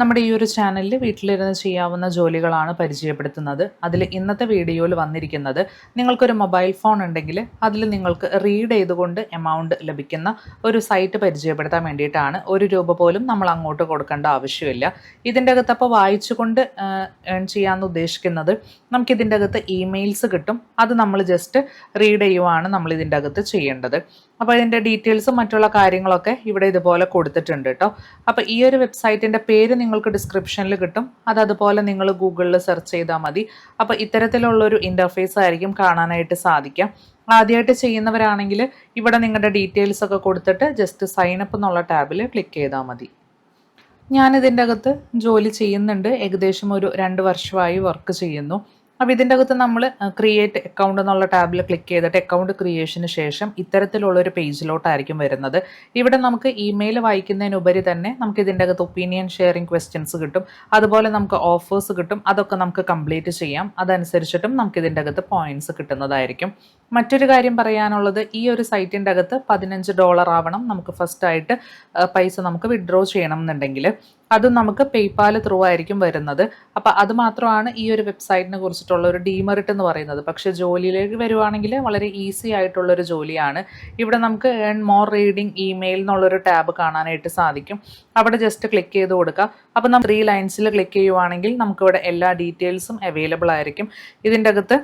നമ്മുടെ ഈ ഒരു ചാനലിൽ വീട്ടിലിരുന്ന് ചെയ്യാവുന്ന ജോലികളാണ് പരിചയപ്പെടുത്തുന്നത്. അതിൽ ഇന്നത്തെ വീഡിയോയിൽ വന്നിരിക്കുന്നത് നിങ്ങൾക്കൊരു മൊബൈൽ ഫോൺ ഉണ്ടെങ്കിൽ അതിൽ നിങ്ങൾക്ക് റീഡ് ചെയ്തുകൊണ്ട് എമൗണ്ട് ലഭിക്കുന്ന ഒരു സൈറ്റ് പരിചയപ്പെടുത്താൻ വേണ്ടിയിട്ടാണ്. ഒരു രൂപ പോലും നമ്മൾ അങ്ങോട്ട് കൊടുക്കേണ്ട ആവശ്യമില്ല. ഇതിന്റെ അകത്ത് അപ്പോൾ വായിച്ചുകൊണ്ട് ഏൺ ചെയ്യാമെന്ന് ഉദ്ദേശിക്കുന്നത് നമുക്കിതിന്റെ അകത്ത് ഇമെയിൽസ് കിട്ടും. അത് നമ്മൾ ജസ്റ്റ് റീഡ് ചെയ്യുവാണ് നമ്മൾ ഇതിന്റെ അകത്ത് ചെയ്യേണ്ടത്. അപ്പോൾ ഇതിന്റെ ഡീറ്റെയിൽസും മറ്റുള്ള കാര്യങ്ങളൊക്കെ ഇവിടെ ഇതുപോലെ കൊടുത്തിട്ടുണ്ട് കേട്ടോ അപ്പോൾ ഈ ഒരു വെബ്സൈറ്റിന്റെ പേര് നിങ്ങൾക്ക് ഡിസ്ക്രിപ്ഷനിൽ കിട്ടും. അത് അതുപോലെ നിങ്ങൾ ഗൂഗിളിൽ സെർച്ച് ചെയ്താൽ മതി. അപ്പോൾ ഇത്തരത്തിലുള്ളൊരു ഇന്റർഫേസ് ആയിരിക്കും കാണാനായിട്ട് സാധിക്കാം ആദ്യമായിട്ട് ചെയ്യുന്നവരാണെങ്കിൽ ഇവിടെ നിങ്ങളുടെ ഡീറ്റെയിൽസ് ഒക്കെ കൊടുത്തിട്ട് ജസ്റ്റ് സൈൻ അപ്പ് എന്നുള്ള ടാബിൽ ക്ലിക്ക് ചെയ്താൽ മതി. ഞാനിതിന്റെ അകത്ത് ജോലി ചെയ്യുന്നുണ്ട്. ഏകദേശം ഒരു രണ്ട് വർഷമായി വർക്ക് ചെയ്യുന്നു. അപ്പോൾ ഇതിന്റെ അകത്ത് നമ്മൾ ക്രിയേറ്റ് അക്കൗണ്ട് എന്നുള്ള ടാബിൽ ക്ലിക്ക് ചെയ്തിട്ട് അക്കൗണ്ട് ക്രിയേഷന് ശേഷം ഇത്തരത്തിലുള്ള ഒരു പേജിലോട്ടായിരിക്കും വരുന്നത്. ഇവിടെ നമുക്ക് ഇമെയിൽ വായിക്കുന്നതിനുപരി തന്നെ നമുക്ക് ഇതിന്റെ അകത്ത് ഒപ്പീനിയൻ ഷെയറിംഗ് ക്വസ്റ്റ്യൻസ് കിട്ടും. അതുപോലെ നമുക്ക് ഓഫേഴ്സ് കിട്ടും. അതൊക്കെ നമുക്ക് കംപ്ലീറ്റ് ചെയ്യാം. അതനുസരിച്ചിട്ടും നമുക്ക് ഇതിന്റെ അകത്ത് പോയിന്റ്സ് കിട്ടുന്നതായിരിക്കും. മറ്റൊരു കാര്യം പറയാനുള്ളത് ഈ ഒരു സൈറ്റിന്റെ അകത്ത് പതിനഞ്ച് ഡോളർ ആവണം നമുക്ക് ഫസ്റ്റ് ആയിട്ട് പൈസ നമുക്ക് വിഡ്രോ ചെയ്യണം എന്നുണ്ടെങ്കിൽ അതും നമുക്ക് പേയ്പാൽ ത്രൂ ആയിരിക്കും വരുന്നത്. അപ്പോൾ അത് മാത്രമാണ് ഈ ഒരു വെബ്സൈറ്റിനെ കുറിച്ചിട്ടുള്ള ഒരു ഡീമെറിറ്റ് എന്ന് പറയുന്നത്. പക്ഷേ ജോലിയിലേക്ക് വരുവാണെങ്കിൽ വളരെ ഈസി ആയിട്ടുള്ളൊരു ജോലിയാണ്. ഇവിടെ നമുക്ക് ഏൺ മോർ റീഡിംഗ് ഇമെയിൽ എന്നുള്ളൊരു ടാബ് കാണാനായിട്ട് സാധിക്കും. അവിടെ ജസ്റ്റ് ക്ലിക്ക് ചെയ്ത് കൊടുക്കുക അപ്പോൾ നമ്മൾ ത്രീ ലൈൻസിൽ ക്ലിക്ക് ചെയ്യുവാണെങ്കിൽ നമുക്കിവിടെ എല്ലാ ഡീറ്റെയിൽസും അവൈലബിൾ ആയിരിക്കും. ഇതിന്റെ അകത്ത്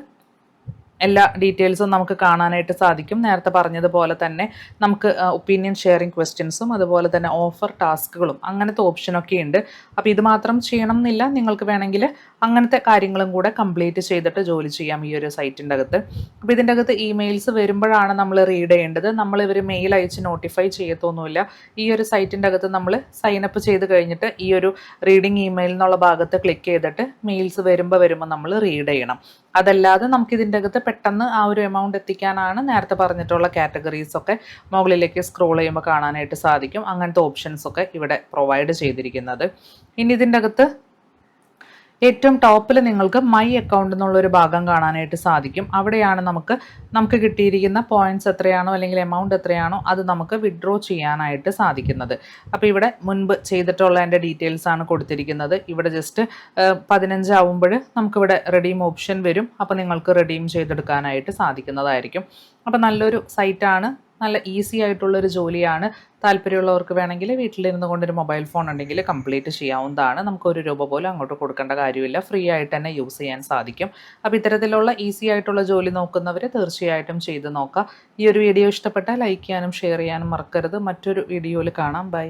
എല്ലാ ഡീറ്റെയിൽസും നമുക്ക് കാണാനായിട്ട് സാധിക്കും. നേരത്തെ പറഞ്ഞതുപോലെ തന്നെ നമുക്ക് ഒപ്പീനിയൻ ഷെയറിംഗ് ക്വസ്റ്റ്യൻസും അതുപോലെ തന്നെ ഓഫർ ടാസ്കുകളും അങ്ങനത്തെ ഓപ്ഷനൊക്കെ ഉണ്ട്. അപ്പോൾ ഇത് മാത്രം ചെയ്യണം എന്നില്ല. നിങ്ങൾക്ക് വേണമെങ്കിൽ അങ്ങനത്തെ കാര്യങ്ങളും കൂടെ കംപ്ലീറ്റ് ചെയ്തിട്ട് ജോലി ചെയ്യാം ഈ ഒരു സൈറ്റിന്റെ അകത്ത് അപ്പോൾ ഇതിന്റെ അകത്ത് ഇമെയിൽസ് വരുമ്പോഴാണ് നമ്മൾ റീഡ് ചെയ്യേണ്ടത്. നമ്മൾ ഇവർ മെയിൽ അയച്ച് നോട്ടിഫൈ ചെയ്യത്തൊന്നുമില്ല. ഈ ഒരു സൈറ്റിന്റെ അകത്ത് നമ്മൾ സൈൻ അപ്പ് ചെയ്ത് കഴിഞ്ഞിട്ട് ഈ ഒരു റീഡിംഗ് ഇമെയിൽ എന്നുള്ള ഭാഗത്ത് ക്ലിക്ക് ചെയ്തിട്ട് മെയിൽസ് വരുമ്പോൾ വരുമ്പോൾ നമ്മൾ റീഡ് ചെയ്യണം. അതല്ലാതെ നമുക്ക് ഇതിന്റെ അകത്ത് പെട്ടെന്ന് ആ ഒരു എമൗണ്ട് എത്തിക്കാനാണ് നേരത്തെ പറഞ്ഞിട്ടുള്ള കാറ്റഗറീസ് ഒക്കെ മുകളിലേക്ക് സ്ക്രോൾ ചെയ്യുമ്പോൾ കാണാനായിട്ട് സാധിക്കും. അങ്ങനത്തെ ഓപ്ഷൻസ് ഒക്കെ ഇവിടെ പ്രൊവൈഡ് ചെയ്തിരിക്കുന്നത്. ഇനി ഇതിന്റെ അകത്ത് ഏറ്റവും ടോപ്പിൽ നിങ്ങൾക്ക് മൈ അക്കൗണ്ട് എന്നുള്ളൊരു ഭാഗം കാണാനായിട്ട് സാധിക്കും. അവിടെയാണ് നമുക്ക് നമുക്ക് കിട്ടിയിരിക്കുന്ന പോയിന്റ്സ് എത്രയാണോ അല്ലെങ്കിൽ എമൗണ്ട് എത്രയാണോ അത് നമുക്ക് വിഡ്രോ ചെയ്യാനായിട്ട് സാധിക്കുന്നത്. അപ്പോൾ ഇവിടെ മുൻപ് ചെയ്തിട്ടുള്ള എന്റെ ഡീറ്റെയിൽസ് ആണ് കൊടുത്തിരിക്കുന്നത്. ഇവിടെ ജസ്റ്റ് പതിനഞ്ചാവുമ്പോൾ നമുക്കിവിടെ റെഡീം ഓപ്ഷൻ വരും. അപ്പോൾ നിങ്ങൾക്ക് റെഡീം ചെയ്തെടുക്കാനായിട്ട് സാധിക്കുന്നതായിരിക്കും. അപ്പോൾ നല്ലൊരു സൈറ്റാണ് നല്ല ഈസി ആയിട്ടുള്ളൊരു ജോലിയാണ്. താല്പര്യമുള്ളവർക്ക് വേണമെങ്കിൽ വീട്ടിലിരുന്ന് കൊണ്ടൊരു മൊബൈൽ ഫോൺ ഉണ്ടെങ്കിൽ കംപ്ലീറ്റ് ചെയ്യാവുന്നതാണ്. നമുക്ക് ഒരു രൂപ പോലും അങ്ങോട്ട് കൊടുക്കേണ്ട കാര്യമില്ല. ഫ്രീ ആയിട്ട് തന്നെ യൂസ് ചെയ്യാൻ സാധിക്കും. അപ്പോൾ ഇത്തരത്തിലുള്ള ഈസി ആയിട്ടുള്ള ജോലി നോക്കുന്നവർ തീർച്ചയായിട്ടും ചെയ്ത് നോക്കുക ഈ ഒരു വീഡിയോ ഇഷ്ടപ്പെട്ടാൽ ലൈക്ക് ചെയ്യാനും ഷെയർ ചെയ്യാനും മറക്കരുത്. മറ്റൊരു വീഡിയോയിൽ കാണാം. ബൈ